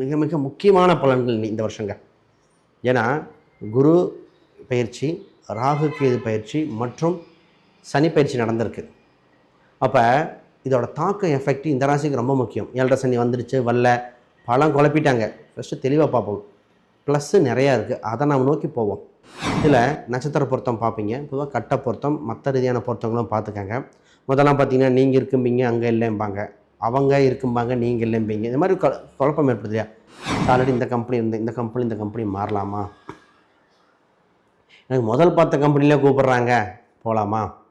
மிக மிக முக்கியமான பலன்கள் இந்த வருஷங்க ஏன்னா குரு பயிற்சி ராகு கேது பயிற்சி மற்றும் சனி பயிற்சி நடந்திருக்கு. அப்போ இதோட தாக்கம் எஃபெக்ட் இந்த ராசிக்கு ரொம்ப முக்கியம். ஏழரை சனி வந்துடுச்சு வரல பழம் குழப்பிட்டாங்க. ஃபஸ்ட்டு தெளிவாக பார்ப்போம். ப்ளஸ்ஸு நிறையா இருக்குது அதை நாம் நோக்கி போவோம். இதில் நட்சத்திர பொருத்தம் பார்ப்பீங்க. பொதுவாக கட்ட பொருத்தம் மற்ற ரீதியான பொருத்தங்களும் பார்த்துக்கங்க. முதல்லாம் பார்த்தீங்கன்னா நீங்கள் இருக்கும்பீங்க அங்கே இல்லைம்பாங்க. அவங்க இருக்கும்பாங்க நீங்கள் இல்லைம்பீங்க. இந்த மாதிரி கொ- குழப்பம் ஏற்படுது இல்லையா ஆல்ரெடி இந்த கம்பெனி இருந்த இந்த கம்பெனி இந்த கம்பெனி மாறலாமா? எனக்கு முதல் பார்த்த கம்பெனிலே கூப்பிட்றாங்க போகலாமா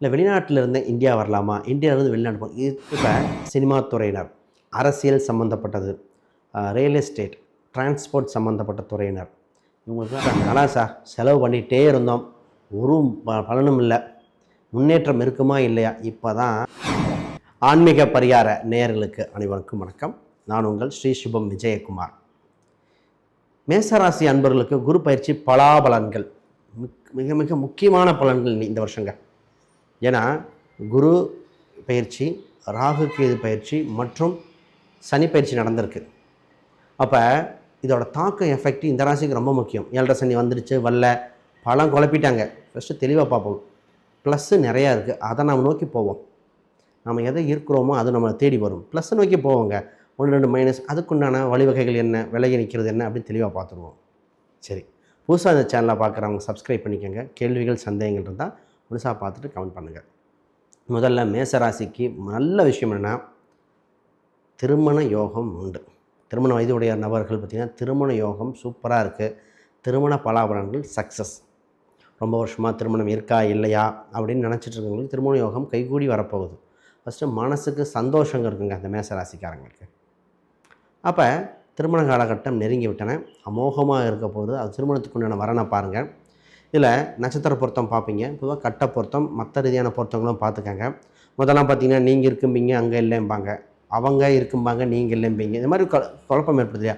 இல்லை வெளிநாட்டில் இருந்து இந்தியா வரலாமா? இந்தியாவிலேருந்து வெளிநாட்டு போகலாம் இது இப்போ சினிமா துறையினர் அரசியல் சம்மந்தப்பட்டது ரியல் எஸ்டேட் டிரான்ஸ்போர்ட் சம்மந்தப்பட்ட துறையினர். இவங்களுக்குலாம் நல்லா சார் செலவு பண்ணிகிட்டே இருந்தோம். ஒரு ப- பலனும் இல்லை. முன்னேற்றம் இருக்குமா இல்லையா? இப்போ தான் ஆன்மீக பரிகார நேயர்களுக்கு அனைவருக்கும் வணக்கம். நான் உங்கள் ஸ்ரீ சுபம் விஜயகுமார். மேசராசி அன்பர்களுக்கு குரு பயிற்சி பலாபலன்கள். மிக்- மிக மிக முக்கியமான பலன்கள் இந்த வருஷங்க. ஏன்னா குரு பயிற்சி ராகு கேது பயிற்சி மற்றும் சனி பயிற்சி நடந்திருக்கு. அப்போ இதோட தாக்கம் எஃபெக்ட் இந்த ராசிக்கு ரொம்ப முக்கியம். ஏழரை சனி வந்துடுச்சு வரல. பழம் குழப்பிட்டாங்க. ஃபஸ்ட்டு தெளிவாக பார்ப்போம். ப்ளஸ்ஸு நிறையா இருக்குது அதை நாம் நோக்கி போவோம். நம்ம எதை இருக்கிறோமோ அது நம்மளை தேடி வரும். ப்ளஸ் நோக்கி போவோங்க. ஒன்று ரெண்டு மைனஸ் அதுக்குண்டான வழிவகைகள் என்ன? விலகி நிற்கிறது என்ன? அப்படின்னு தெளிவாக பார்த்துருவோம். சரி. புதுசாக இந்த சேனலை பார்க்குறவங்க சப்ஸ்கிரைப் பண்ணிக்கோங்க. கேள்விகள் சந்தேகங்கள் இருந்தால் முழுசாக பார்த்துட்டு கமெண்ட் பண்ணுங்கள் முதல்ல மேசராசிக்கு நல்ல விஷயம் என்னென்னா திருமண யோகம் உண்டு. திருமண வயதுடைய நபர்கள் பார்த்திங்கன்னா திருமண யோகம் சூப்பராக இருக்குது திருமண பலாபலன்கள் சக்ஸஸ் ரொம்ப வருஷமாக திருமணம் இருக்கா இல்லையா? அப்படின்னு நினச்சிட்டு இருக்கவங்களுக்கு திருமண யோகம் கைகூடி வரப்போகுது. ஃபஸ்ட்டு மனசுக்கு சந்தோஷங்க இருக்குங்க அந்த மேசராசிக்காரங்களுக்கு. அப்போ திருமண காலகட்டம் நெருங்கி விட்டன. அமோகமாக இருக்க போகுது. அது திருமணத்துக்கு உண்டான வரனை பாருங்கள் இதில் நட்சத்திர பொருத்தம் பார்ப்பீங்க பொதுவாக கட்ட பொருத்தம் மற்ற ரீதியான பொருத்தங்களும் பார்த்துக்கங்க முதல்லாம் பார்த்தீங்கன்னா நீங்கள் இருக்கும்பீங்க அங்கே இல்லைம்பாங்க. அவங்க இருக்கும்பாங்க நீங்கள் இல்லைம்பீங்க. இந்த மாதிரி கொ- குழப்பம் ஏற்படுது இல்லையா?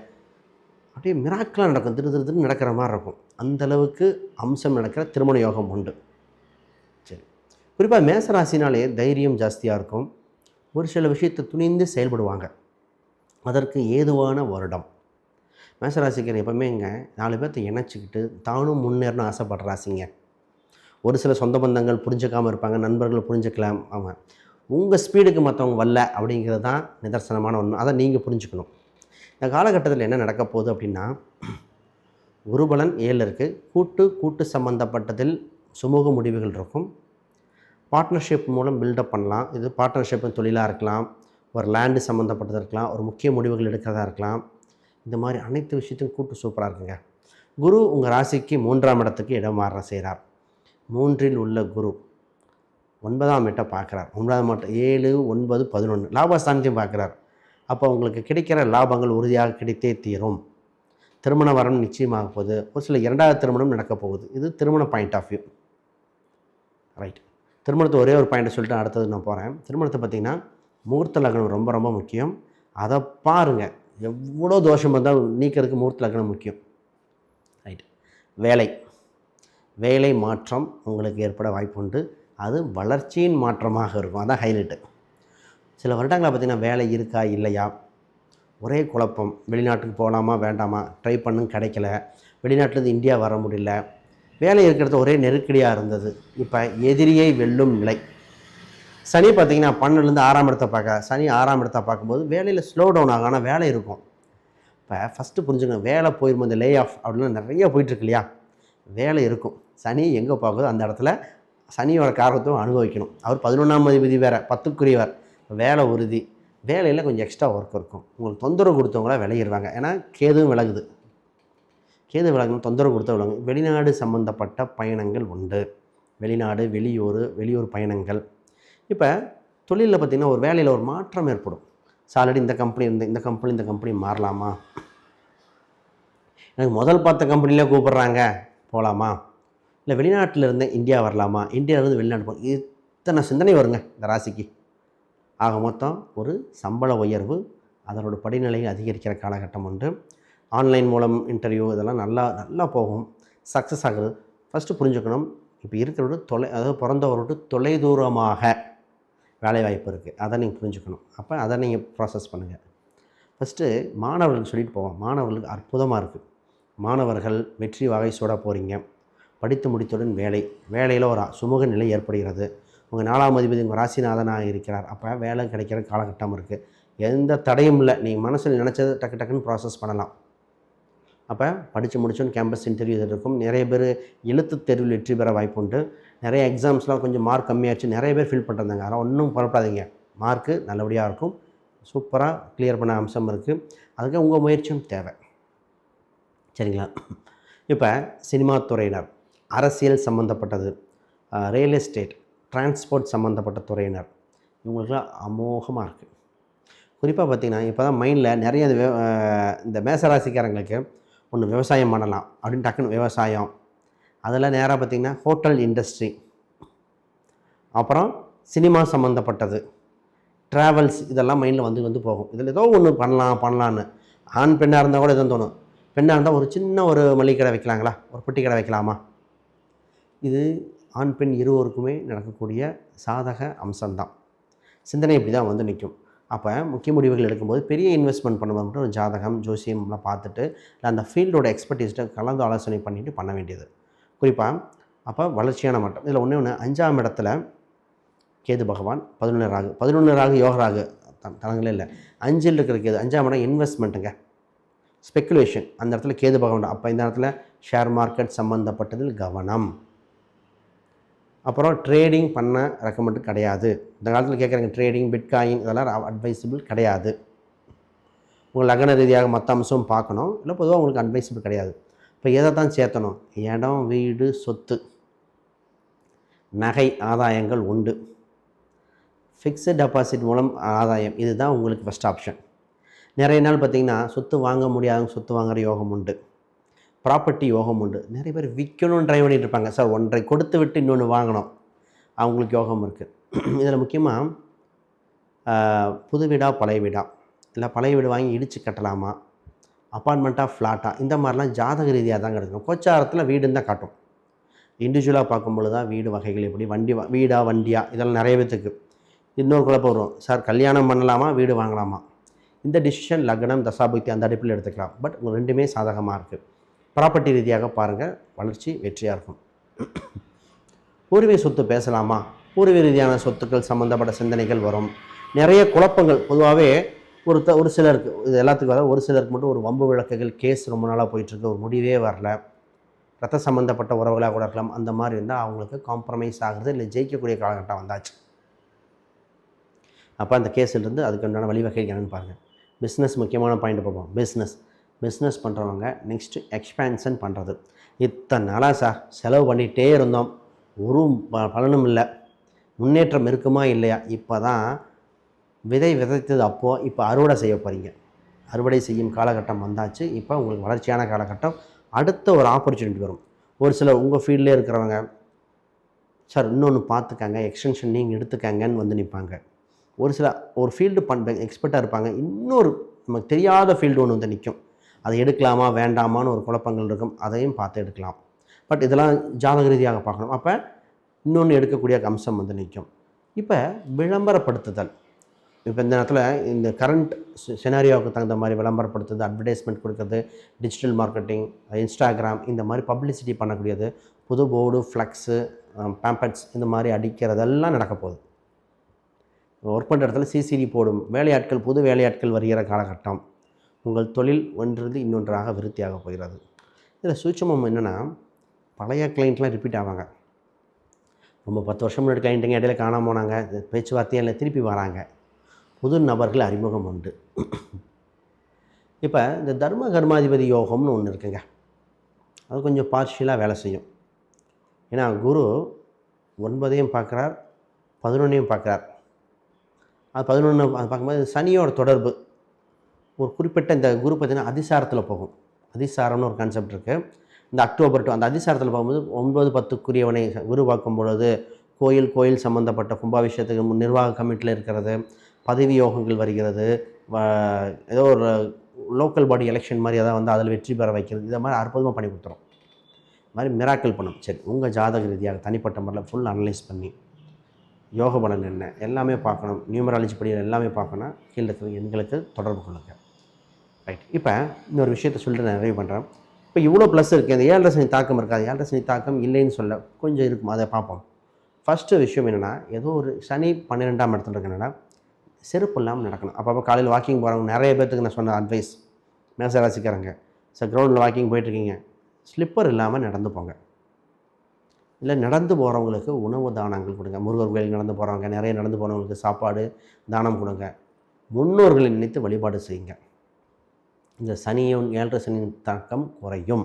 அப்படியே மிராக்கலாக நடக்கும். திரு திரு திரு நடக்கிற மாதிரி இருக்கும். அந்தளவுக்கு அம்சம் நடக்கிற திருமண யோகம் உண்டு. குறிப்பாக மேசராசினாலே தைரியம் ஜாஸ்தியாக இருக்கும். ஒரு சில விஷயத்தை துணிந்து செயல்படுவாங்க. அதற்கு ஏதுவான வருடம். மேசராசிக்கர் எப்போவுமே இங்கே நாலு பேர்த்த இணைச்சிக்கிட்டு தானும் முன்னேறணும் ஆசைப்படுற ராசிங்க ஒரு சில சொந்த பந்தங்கள் புரிஞ்சுக்காமல் இருப்பாங்க நண்பர்கள் புரிஞ்சுக்கலாம். அவங்க உங்கள் ஸ்பீடுக்கு மற்றவங்க வரல அப்படிங்கிறது தான் நிதர்சனமான ஒன்று அதை நீங்கள் புரிஞ்சுக்கணும். இந்த காலகட்டத்தில் என்ன நடக்க போகுது அப்படின்னா குருபலன் ஏழில் இருக்குது கூட்டு கூட்டு சம்மந்தப்பட்டதில் சுமூக முடிவுகள் இருக்கும். பார்ட்னர்ஷிப் மூலம் பில்டப் பண்ணலாம். இது பார்ட்னர்ஷிப் தொழிலாக இருக்கலாம். ஒரு லேண்டு சம்மந்தப்பட்டதாக இருக்கலாம். ஒரு முக்கிய முடிவுகள் எடுக்கிறதா இருக்கலாம். இந்த மாதிரி அனைத்து விஷயத்தையும் கூட்டு சூப்பராக இருக்குங்க. குரு உங்கள் ராசிக்கு மூன்றாம் இடத்துக்கு இடம் மாற செய்கிறார் மூன்றில் உள்ள குரு ஒன்பதாம் இடத்தை பார்க்குறார். ஒன்பதாம் இடம் ஏழு ஒன்பது பதினொன்று லாபஸ்தானத்தையும் பார்க்குறார். அப்போ உங்களுக்கு கிடைக்கிற லாபங்கள் உறுதியாக கிடைத்தே தீரும். திருமண வரம் நிச்சயமாக போகுது. ஒரு சில இரண்டாவது திருமணம் நடக்க போகுது. இது திருமண பாயிண்ட் ஆஃப் வியூ ரைட் திருமணத்தை ஒரே ஒரு பாயிண்ட் சொல்லிட்டு அடுத்தது நான் போகிறேன் திருமணத்தை பார்த்தீங்கன்னா முகூர்த்த லக்னம் ரொம்ப ரொம்ப முக்கியம். அதை பாருங்கள் எவ்வளோ தோஷம் வந்தால் நீக்கிறதுக்கு முகூர்த்த லக்னம் முக்கியம். ரைட் வேலை. வேலை மாற்றம் உங்களுக்கு ஏற்பட வாய்ப்புண்டு அது வளர்ச்சியின் மாற்றமாக இருக்கும். அதான் ஹைலைட்டு சில வருடங்களை பார்த்திங்கன்னா வேலை இருக்கா இல்லையா? ஒரே குழப்பம். வெளிநாட்டுக்கு போகலாமா வேண்டாமா? ட்ரை பண்ணும் கிடைக்கல. வெளிநாட்டிலேருந்து இந்தியா வர முடியல. வேலை இருக்கிறது ஒரே நெருக்கடியாக இருந்தது. இப்போ எதிரியை வெல்லும் நிலை. சனி பார்த்தீங்கன்னா பன்னெண்டுலேருந்து ஆறாம் இடத்தை பார்க்க சனி ஆறாம் இடத்தை பார்க்கும்போது வேலையில் ஸ்லோ டவுன் ஆகும். ஆனால் வேலை இருக்கும். இப்போ ஃபஸ்ட்டு புரிஞ்சுங்க வேலை போயிருமோ இந்த லே ஆஃப் அப்படிலாம் நிறைய போயிட்டுருக்கு இல்லையா? வேலை இருக்கும். சனி எங்கே பார்க்குதோ அந்த இடத்துல சனியோட காரணத்தும் அனுபவிக்கணும். அவர் பதினொன்றாம் அதிபதி வேறு பத்துக்குரியவர். வேலை உறுதி. வேலையில் கொஞ்சம் எக்ஸ்ட்ரா ஒர்க் இருக்கும். உங்களுக்கு தொந்தரவு கொடுத்தவங்கள விளையிடுவாங்க ஏன்னா கேதுவும் விலகுது. கேது விலகணும் தொந்தரவு கொடுத்த விலங்கு. வெளிநாடு சம்மந்தப்பட்ட பயணங்கள் உண்டு. வெளிநாடு வெளியூர் வெளியூர் பயணங்கள். இப்போ தொழிலில் பார்த்திங்கன்னா ஒரு வேலையில் ஒரு மாற்றம் ஏற்படும். சாலடி இந்த கம்பெனி இந்த இந்த கம்பெனி இந்த கம்பெனி மாறலாமா? எனக்கு முதல் பார்த்த கம்பெனிலே கூப்பிட்றாங்க. போகலாமா இல்லை வெளிநாட்டில் இருந்து இந்தியா வரலாமா? இந்தியாவிலேருந்து வெளிநாடு போகலாம் இத்தனை சிந்தனை வருங்க இந்த ராசிக்கு. ஆக மொத்தம் ஒரு சம்பள உயர்வு அதனோட படிநிலையை அதிகரிக்கிற காலகட்டம் உண்டு. ஆன்லைன் மூலம் இன்டர்வியூ இதெல்லாம் நல்லா நல்லா போகும். சக்ஸஸ் ஆகுது. ஃபஸ்ட்டு புரிஞ்சுக்கணும். இப்போ இருக்கிறவரு தொலை அதாவது பிறந்தவரோட தொலைதூரமாக வேலைவாய்ப்பு இருக்குது அதை நீங்கள் புரிஞ்சுக்கணும். அப்போ அதை நீங்கள் ப்ராசஸ் பண்ணுங்கள் ஃபஸ்ட்டு மாணவர்களுக்கு சொல்லிட்டு போவோம். மாணவர்களுக்கு அற்புதமாக இருக்குது மாணவர்கள் வெற்றி வகை சூட போகிறீங்க படித்து முடித்தவுடன் வேலை. வேலையில் ஒரு சுமூக நிலை ஏற்படுகிறது. உங்கள் நாலாம் அதிபதி உங்கள் ராசிநாதனாக இருக்கிறார். அப்போ வேலை கிடைக்கிற காலகட்டம் இருக்குது எந்த தடையும் இல்லை. நீங்கள் மனசில் நினச்சது டக்கு டக்குன்னு ப்ராசஸ் பண்ணலாம். அப்போ படித்து முடிச்சோன்னு கேம்பஸ் இன்டர்வியூ இருக்கும். நிறைய பேர் எழுத்து தேர்வில் வெற்றி பெற வாய்ப்புண்டு. நிறைய எக்ஸாம்ஸ்லாம் கொஞ்சம் மார்க் கம்மியாச்சு. நிறைய பேர் ஃபில் பண்ணுறாங்க அதெல்லாம் ஒன்றும் புறப்படாதீங்க மார்க்கு நல்லபடியாக இருக்கும். சூப்பராக கிளியர் பண்ண அம்சம் இருக்குது அதுக்கு உங்கள் முயற்சியும் தேவை. சரிங்களா? இப்போ சினிமா துறையினர் அரசியல் சம்மந்தப்பட்டது ரியல் எஸ்டேட் டிரான்ஸ்போர்ட் சம்மந்தப்பட்ட துறையினர். இவங்களுக்குலாம் அமோகமாக இருக்குது குறிப்பாக பார்த்திங்கன்னா இப்போ தான் மைண்டில் நிறைய இந்த இந்த மேசராசிக்காரங்களுக்கு ஒன்று விவசாயம் பண்ணலாம் அப்படின்னு டக்குன்னு விவசாயம். அதில் நேராக பார்த்திங்கன்னா ஹோட்டல் இண்டஸ்ட்ரி. அப்புறம் சினிமா சம்மந்தப்பட்டது ட்ராவல்ஸ் இதெல்லாம் மைண்டில் வந்து வந்து போகும். இதில் ஏதோ ஒன்று பண்ணலாம் பண்ணலான்னு. ஆண் பெண்ணாக இருந்தால் கூட எதுவும் தோணும். பெண்ணாக இருந்தால் ஒரு சின்ன ஒரு மளிகை கடை வைக்கலாங்களா? ஒரு பெட்டி கடை வைக்கலாமா? இது ஆண் பெண் இருவருக்குமே நடக்கக்கூடிய சாதக அம்சம்தான். சிந்தனை இப்படி தான் வந்து நிற்கும். அப்போ முக்கிய முடிவுகள் எடுக்கும்போது பெரிய இன்வெஸ்ட்மெண்ட் பண்ணும்போது மட்டும் ஒரு ஜாதகம் ஜோசியம்லாம் பார்த்துட்டு இல்லை அந்த ஃபீல்டோட எக்ஸ்பர்டீஸ்ட்டை கலந்து ஆலோசனை பண்ணிட்டு பண்ண வேண்டியது. குறிப்பாக அப்போ வளர்ச்சியான மட்டம். இதில் ஒன்றே ஒன்று அஞ்சாம் இடத்துல கேது பகவான் பதினொன்று ராகு பதினொன்று ராகு யோக ராகு த- தலங்களே இல்லை அஞ்சில் இருக்கிற கேது அஞ்சாம் இடம் இன்வெஸ்ட்மெண்ட்டுங்க ஸ்பெக்குலேஷன் அந்த இடத்துல கேது பகவான் அப்போ இந்த இடத்துல ஷேர் மார்க்கெட் சம்மந்தப்பட்டதில் கவனம். அப்புறம் ட்ரேடிங் பண்ண ரெக்கமெண்ட் கிடையாது. இந்த காலத்தில் கேட்குறாங்க ட்ரேடிங் பிட்காயின் இதெல்லாம் அட்வைசபிள் கிடையாது. உங்கள் லக்ன ரீதியாக மற்ற அம்சம் பார்க்கணும். இல்லை பொதுவாக உங்களுக்கு அட்வைசபிள் கிடையாது. இப்போ எதை தான் சேர்த்தணும்? இடம் வீடு சொத்து. நகை ஆதாயங்கள் உண்டு. ஃபிக்ஸட் டெபாசிட் மூலம் ஆதாயம். இதுதான் உங்களுக்கு ஃபஸ்ட் ஆப்ஷன் நிறைய நாள் பார்த்தீங்கன்னா சொத்து வாங்க முடியாதவங்க சொத்து வாங்குற யோகம் உண்டு. ப்ராப்பர்ட்டி யோகம் உண்டு. நிறைய பேர் விற்கணும்னு ட்ரை பண்ணிகிட்டு இருப்பாங்க. சார் ஒன்றை கொடுத்து விட்டு இன்னொன்று வாங்கணும். அவங்களுக்கு யோகம் இருக்குது இதில் முக்கியமாக புது வீடாக பழைய வீடா? இல்லை பழைய வீடு வாங்கி இடித்து கட்டலாமா? அப்பார்ட்மெண்ட்டாக ஃப்ளாட்டாக இந்த மாதிரிலாம் ஜாதக ரீதியாக தான் கிடைக்கும் கோச்சாரத்தில் வீடுன்னு தான் காட்டும். இண்டிவிஜுவலாக பார்க்கும்பொழுது தான் வீடு வகைகள் எப்படி வண்டி வீடாக வீடா வண்டியா? இதெல்லாம் நிறைய பேத்துக்கு. இன்னொரு குழப்பம் வரும். சார் கல்யாணம் பண்ணலாமா வீடு வாங்கலாமா? இந்த டிசிஷன் லக்னம் தசாபக்தி அந்த அடிப்பில் எடுத்துக்கலாம். பட் ரெண்டுமே சாதகமாக இருக்குது ப்ராப்பர்ட்டி ரீதியாக பாருங்கள் வளர்ச்சி வெற்றியாக இருக்கும். பூர்வீக சொத்து பேசலாமா? பூர்வீக ரீதியான சொத்துக்கள் சம்மந்தப்பட்ட சிந்தனைகள் வரும். நிறைய குழப்பங்கள். பொதுவாகவே ஒரு த ஒரு சிலருக்கு இது எல்லாத்துக்கும் அதாவது ஒரு சிலருக்கு மட்டும் ஒரு வம்பு விளக்குகள் கேஸ் ரொம்ப நாளாக போயிட்டுருக்கு. ஒரு முடிவே வரல. ரத்த சம்மந்தப்பட்ட உறவுகளாக கூட இருக்கலாம். அந்த மாதிரி இருந்தால் அவங்களுக்கு காம்ப்ரமைஸ் ஆகுறது இல்லை. ஜெயிக்கக்கூடிய காலகட்டம் வந்தாச்சு. அப்போ அந்த கேஸ்லேருந்து அதுக்கு உண்டான வழிவகை என்னென்னு பாருங்கள் பிஸ்னஸ் முக்கியமான பாயிண்ட் பார்ப்போம். பிஸ்னஸ் பிஸ்னஸ் பண்ணுறவங்க நெக்ஸ்ட்டு எக்ஸ்பேன்ஷன் பண்ணுறது இத்தனை நாளாக சார் செலவு பண்ணிகிட்டே இருந்தோம். ஒரு ப- பலனும் இல்லை. முன்னேற்றம் இருக்குமா இல்லையா? இப்போ தான் விதை விதைத்தது அப்போது இப்போ அறுவடை செய்ய போகிறீங்க அறுவடை செய்யும் காலகட்டம் வந்தாச்சு. இப்போ உங்களுக்கு வளர்ச்சியான காலகட்டம். அடுத்த ஒரு ஆப்பர்ச்சுனிட்டி வரும். ஒரு சில உங்கள் ஃபீல்டில் இருக்கிறவங்க சார் இன்னொன்று பார்த்துக்கங்க. எக்ஸ்டென்ஷன் நீங்கள் எடுத்துக்கங்கன்னு வந்து நிற்பாங்க ஒரு சில ஒரு ஃபீல்டு பண் எக்ஸ்பர்ட்டாக இருப்பாங்க. இன்னொரு நமக்கு தெரியாத ஃபீல்டு ஒன்று வந்து நிற்கும் அதை எடுக்கலாமா வேண்டாமான்னு ஒரு குழப்பங்கள் இருக்கும். அதையும் பார்த்து எடுக்கலாம். பட் இதெல்லாம் ஜாதக ரீதியாக பார்க்கணும். அப்போ இன்னொன்று எடுக்கக்கூடிய அம்சம் வந்து நிற்கும். இப்போ விளம்பரப்படுத்துதல். இப்போ இந்த நேரத்தில் இந்த கரண்ட் சினாரியோவுக்கு தகுந்த மாதிரி விளம்பரப்படுத்துறது அட்வர்டைஸ்மெண்ட் கொடுக்குறது டிஜிட்டல் மார்க்கெட்டிங் இன்ஸ்டாகிராம் இந்த மாதிரி பப்ளிசிட்டி பண்ணக்கூடியது புது போர்டு ஃப்ளக்ஸு பேம்பட்ஸ் இந்த மாதிரி அடிக்கிறதெல்லாம் நடக்க போகுது. ஒர்க் பண்ணுற இடத்துல சிசிடி போடும். வேலையாட்கள் புது வேலையாட்கள் வருகிற காலகட்டம். உங்கள் தொழில் ஒன்றிலிருந்து இன்னொன்றாக விருத்தியாக போகிறது. இதில் சூட்சமம் என்னென்னா பழைய கிளைண்ட்லாம் ரிப்பீட் ஆவாங்க. ரொம்ப பத்து வருஷம் முன்னாடி கிளைண்ட்டுங்க இடையில காணாம போனாங்க பேச்சுவார்த்தையில் இல்லை திருப்பி வராங்க. புது நபர்கள் அறிமுகம் உண்டு. இப்போ இந்த தர்ம கர்மாதிபதி யோகம்னு ஒன்று இருக்குங்க. அது கொஞ்சம் பார்ஷியலாக வேலை செய்யும். ஏன்னா குரு ஒன்பதையும் பார்க்குறார் பதினொன்றையும் பார்க்குறார். அது பதினொன்று பார்க்கும்போது சனியோட தொடர்பு. ஒரு குறிப்பிட்ட இந்த குரு பார்த்திங்கன்னா அதிசாரத்தில் போகும். அதிசாரம்னு ஒரு கான்செப்ட் இருக்குது இந்த அக்டோபர் டூ அந்த அதிசாரத்தில் போகும்போது ஒன்பது பத்துக்குரியவனை உருவாக்கும் பொழுது கோயில் கோயில் சம்மந்தப்பட்ட கும்பாபிஷேகத்துக்கு முன் நிர்வாக கமிட்டியில் இருக்கிறது பதவி யோகங்கள் வருகிறது வ- ஏதோ ஒரு லோக்கல் பாடி எலெக்ஷன் மாதிரி எதாவது வந்து அதில் வெற்றி பெற வைக்கிறது. இதை மாதிரி அற்புதமாக பண்ணி கொடுத்துரும். இது மாதிரி மிராக்கல் பண்ணும் சரி உங்கள் ஜாதக ரீதியாக தனிப்பட்ட முறையில் ஃபுல் அனலைஸ் பண்ணி யோக பலன் என்ன? எல்லாமே பார்க்கணும். நியூமராலஜி படி எல்லாமே பார்க்கணும். கீழே எங்களுக்கு தொடர்பு கொள்ளுங்கள் ரைட் இப்போ இன்னொரு விஷயத்த சொல்லிட்டு நான் நிறைவு பண்ணுறேன் இப்போ இவ்வளோ ப்ளஸ் இருக்குது அந்த ஏழரை சனி தாக்கம் இருக்காது ஏழரை சனி தாக்கம் இல்லைன்னு சொல்ல கொஞ்சம் இருக்குமா? அதை பார்ப்போம். ஃபஸ்ட்டு விஷயம் என்னென்னா ஏதோ ஒரு சனி பன்னிரெண்டாம் இடத்துல இருக்கனால செருப்பு இல்லாமல் நடக்கணும். அப்பப்போ காலையில் வாக்கிங் போகிறவங்க நிறைய பேர்த்துக்கு நான் சொன்ன அட்வைஸ் மேசராசிக்காரங்க. சார் கிரவுண்டில் வாக்கிங் போயிட்டுருக்கீங்க ஸ்லிப்பர் இல்லாமல் நடந்து போங்க. இல்லை நடந்து போகிறவங்களுக்கு உணவு தானங்கள் கொடுங்க. முருகர் கோயிலுக்கு நடந்து போகிறவங்க நிறைய நடந்து போகிறவங்களுக்கு சாப்பாடு தானம் கொடுங்க. முன்னோர்களை நினைத்து வழிபாடு செய்யுங்க. இந்த சனியும் ஏழரை சனியின் தாக்கம் குறையும்.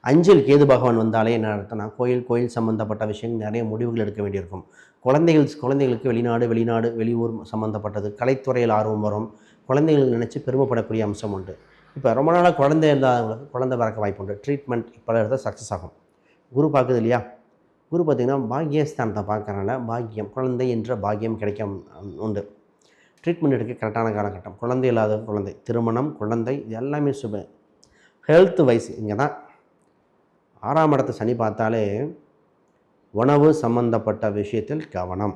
அஞ்சில் கேது பகவான் வந்தாலே என்ன அர்த்தம்னா கோயில் கோயில் சம்மந்தப்பட்ட விஷயங்கள் நிறைய முடிவுகள் எடுக்க வேண்டியிருக்கும். குழந்தைகள் குழந்தைகளுக்கு வெளிநாடு வெளிநாடு வெளியூர் சம்மந்தப்பட்டது கலைத்துறையில் ஆர்வம் வரும். குழந்தைகளுக்கு நினச்சி பெருமைப்படக்கூடிய அம்சம் உண்டு. இப்போ ரொம்ப நாளாக குழந்தை இல்லாதவங்களுக்கு குழந்தை பிறக்க வாய்ப்பு உண்டு. ட்ரீட்மெண்ட் இப்போ இடத்துல சக்ஸஸ் ஆகும். குரு பார்க்குது இல்லையா? குரு பார்த்திங்கன்னா பாக்கியஸ்தானத்தை பார்க்கறனால பாக்கியம் குழந்தை என்ற பாக்கியம் கிடைக்க உண்டு. ட்ரீட்மெண்ட் எடுக்க கரெக்டான காலகட்டம். குழந்தை இல்லாத குழந்தை திருமணம் குழந்தை இது எல்லாமே சுப. ஹெல்த் வைஸ் இங்கே தான் ஆறாம் இடத்தை சனி பார்த்தாலே உணவு சம்மந்தப்பட்ட விஷயத்தில் கவனம்.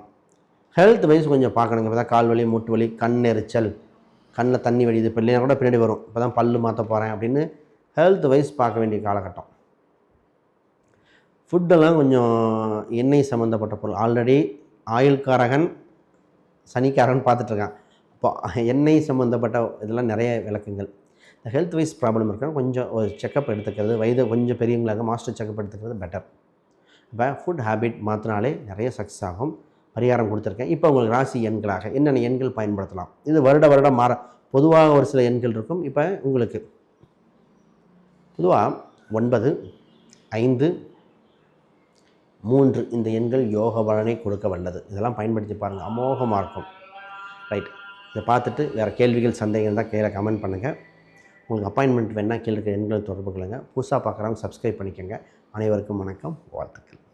ஹெல்த் வைஸ் கொஞ்சம் பார்க்கணுங்க. இப்போ தான் கால் வலி மூட்டு வலி கண் எரிச்சல் கண்ணில் தண்ணி வடியுது. இப்போ இல்லைனா கூட பின்னாடி வரும். இப்போ தான் பல்லு மாற்ற போகிறேன் அப்படின்னு ஹெல்த் வைஸ் பார்க்க வேண்டிய காலகட்டம். ஃபுட்டெல்லாம் கொஞ்சம் எண்ணெய் சம்மந்தப்பட்ட பொருள். ஆல்ரெடி ஆயுள்காரகன் சனிக்காரன் பார்த்துட்ருக்கான். இப்போ எண்ணெய் சம்மந்தப்பட்ட இதெல்லாம் நிறைய விளக்குங்கள். இந்த ஹெல்த் வைஸ் ப்ராப்ளம் இருக்கணும் கொஞ்சம் ஒரு செக்கப் எடுத்துக்கிறது வயது கொஞ்சம் பெரியவங்களாக மாஸ்டர் செக்கப் எடுத்துக்கிறது பெட்டர் இப்போ ஃபுட் ஹேபிட் மாற்றினாலே நிறைய சக்ஸஸ் ஆகும். பரிகாரம் கொடுத்துருக்கேன். இப்போ உங்களுக்கு ராசி எண்களாக என்னென்ன எண்கள் பயன்படுத்தலாம்? இது வருட வருடம் மாற பொதுவாக ஒரு சில எண்கள் இருக்கும். இப்போ உங்களுக்கு பொதுவாக ஒன்பது ஐந்து மூன்று இந்த எண்கள் யோக பலனை கொடுக்க வல்லது. இதெல்லாம் பயன்படுத்தி பாருங்கள் அமோகமாக இருக்கும் ரைட் இதை பார்த்துட்டு வேறு கேள்விகள் சந்தேகம் இருந்தால் கீழே கமெண்ட் பண்ணுங்கள் உங்களுக்கு அப்பாயின்மெண்ட் வேணால் கீழே இருக்கிற எண்களை தொடர்பு கொள்ளுங்கள் புதுசாக பார்க்குறவங்க சப்ஸ்கிரைப் பண்ணிக்கோங்க. அனைவருக்கும் வணக்கம். வாழ்த்துக்கள்.